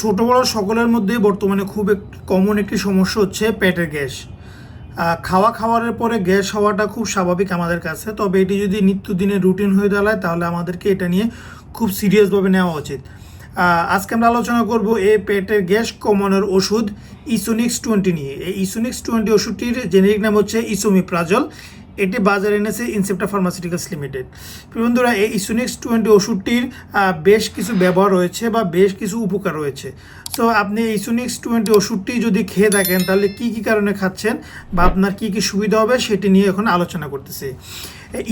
ছোট বড় সকলের মধ্যে বর্তমানে খুব কমন একটি সমস্যা হচ্ছে পেটের গ্যাস। খাওয়া খাওয়ারের পরে গ্যাস হওয়াটা খুব স্বাভাবিক আমাদের কাছে, তবে এটি যদি নিত্যদিনের রুটিন হয়ে দাঁড়ায়, তাহলে আমাদেরকে এটা নিয়ে খুব সিরিয়াসভাবে নেওয়া উচিত। আজকে আমরা আলোচনা করব এই পেটের গ্যাস কমানোর ওষুধ ইসোনিক্স টোয়েন্টি নিয়ে। এই ইসোনিক্স টোয়েন্টি ওষুধটির জেনেরিক নাম হচ্ছে ইসোমিপ্রাজল এটি বাজারে এনেছে ইনসেপ্টা ফার্মাসিউটিক্যালস লিমিটেড বন্ধুরা, এই ইসোনিক্স টোয়েন্টি ওষুধটির বেশ কিছু ব্যবহার রয়েছে বা বেশ কিছু উপকার রয়েছে। তো আপনি ইসোনিক্স টোয়েন্টি ওষুধটি যদি খেয়ে থাকেন, তাহলে কি কি কারণে খাচ্ছেন বা আপনার কি কি সুবিধা হবে সেটি নিয়ে এখন আলোচনা করতেছি।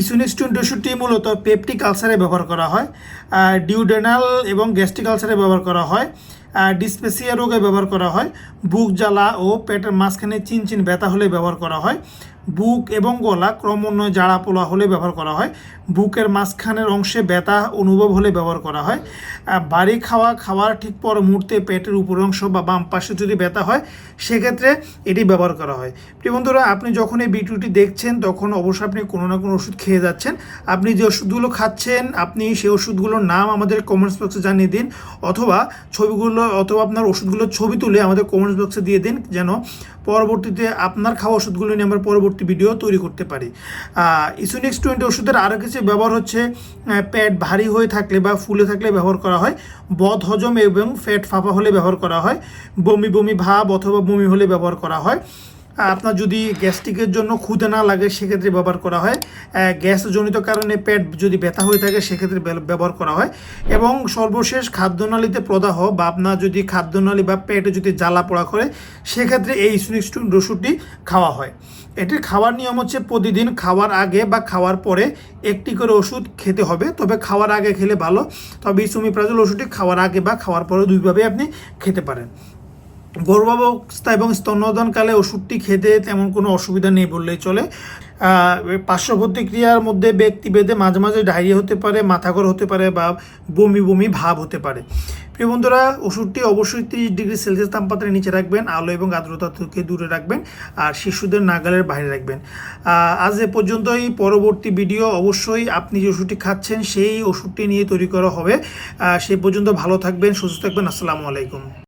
ইসোনিক্স টোয়েন্টি ওষুধটি মূলত পেপটিক আলসারে ব্যবহার করা হয় ডিউডেনাল এবং গ্যাস্ট্রিক আলসারে ব্যবহার করা হয় ডিসপেসিয়া রোগে ব্যবহার করা হয়, বুক জ্বালা ও পেটের মাঝখানে চিনচিন ব্যথা হলে ব্যবহার করা হয় বুক এবং গলা ক্রমান্বয়ে জাড়া পোলা হলে ব্যবহার করা হয়। বুকের মাঝখানের অংশে ব্যথা অনুভব হলে ব্যবহার করা হয়। বাড়ি খাওয়া, খাওয়ার ঠিক পর মুহূর্তে পেটের উপর অংশ বা বাম পাশে যদি ব্যথা হয়, সেক্ষেত্রে এটি ব্যবহার করা হয়। প্রিয় বন্ধুরা, আপনি যখন এই ভিডিওটি দেখছেন, তখন অবশ্যই আপনি কোনো না কোনো ওষুধ খেয়ে যাচ্ছেন। আপনি যে ওষুধগুলো খাচ্ছেন, আপনি সেই ওষুধগুলোর নাম আমাদের কমেন্টস বক্সে জানিয়ে দিন অথবা ছবিগুলো অথবা আপনার ওষুধগুলোর ছবি তুলে আমাদের কমেন্টস বক্সে দিয়ে দিন যেন পরবর্তীতে আপনার খাওয়া ওষুধগুলো নিয়ে আমরা পরবর্তী ভিডিও তৈরি করতে পারি। ইসোনিক্স টোয়েন্টি ওষুধের আরও কিছু ব্যবহার হচ্ছে প্যাড ভারী হয়ে থাকলে বা ফুলে থাকলে ব্যবহার করা হয়। বদ হজম এবং ফ্যাট ফাঁপা হলে ব্যবহার করা হয়। বমি বমি ভাব অথবা বমি হলে ব্যবহার করা হয়। আপনার যদি গ্যাস্ট্রিকের জন্য ক্ষুদে না লাগে, সেক্ষেত্রে ব্যবহার করা হয়। গ্যাসজনিত কারণে পেট যদি ব্যথা হয়ে থাকে, সেক্ষেত্রে ব্যব- ব্যবহার করা হয়। এবং সর্বশেষ খাদ্যনালীতে প্রদাহ বা আপনার যদি খাদ্যনালী বা পেটে যদি জ্বালা পোড়া করে, সেক্ষেত্রে এই ইসুনিক্স ওষুধটি খাওয়া হয়। এটির খাওয়ার নিয়ম হচ্ছে প্রতিদিন খাওয়ার আগে বা খাওয়ার পরে একটি করে ওষুধ খেতে হবে। তবে খাওয়ার আগে খেলে ভালো। তবে এই সুমিপ্রাজল ওষুধটি খাওয়ার আগে বা খাওয়ার পরে দুইভাবে আপনি খেতে পারেন। গর্ভাবস্থা এবং স্তন্যদানকালে ওষুধটি খেতে তেমন কোনো অসুবিধা নেই বললেই চলে। পার্শ্ব প্রতিক্রিয়ার মধ্যে ব্যক্তিভেদে মাঝে মাঝে ডায়রিয়া হতে পারে মাথাঘর হতে পারে বা বমি বমি ভাব হতে পারে। প্রিয় বন্ধুরা ওষুধটি অবশ্যই তিরিশ ডিগ্রি সেলসিয়াস তাপমাত্রায় নিচে রাখবেন আলো এবং আর্দ্রতা থেকে দূরে রাখবেন আর শিশুদের নাগালের বাইরে রাখবেন। আজ এ পর্যন্তই। পরবর্তী ভিডিও অবশ্যই আপনি যে ওষুধটি খাচ্ছেন সেই ওষুধটি নিয়ে তৈরি করা হবে। আহ, সে পর্যন্ত ভালো থাকবেন সুস্থ থাকবেন। আসসালামু আলাইকুম।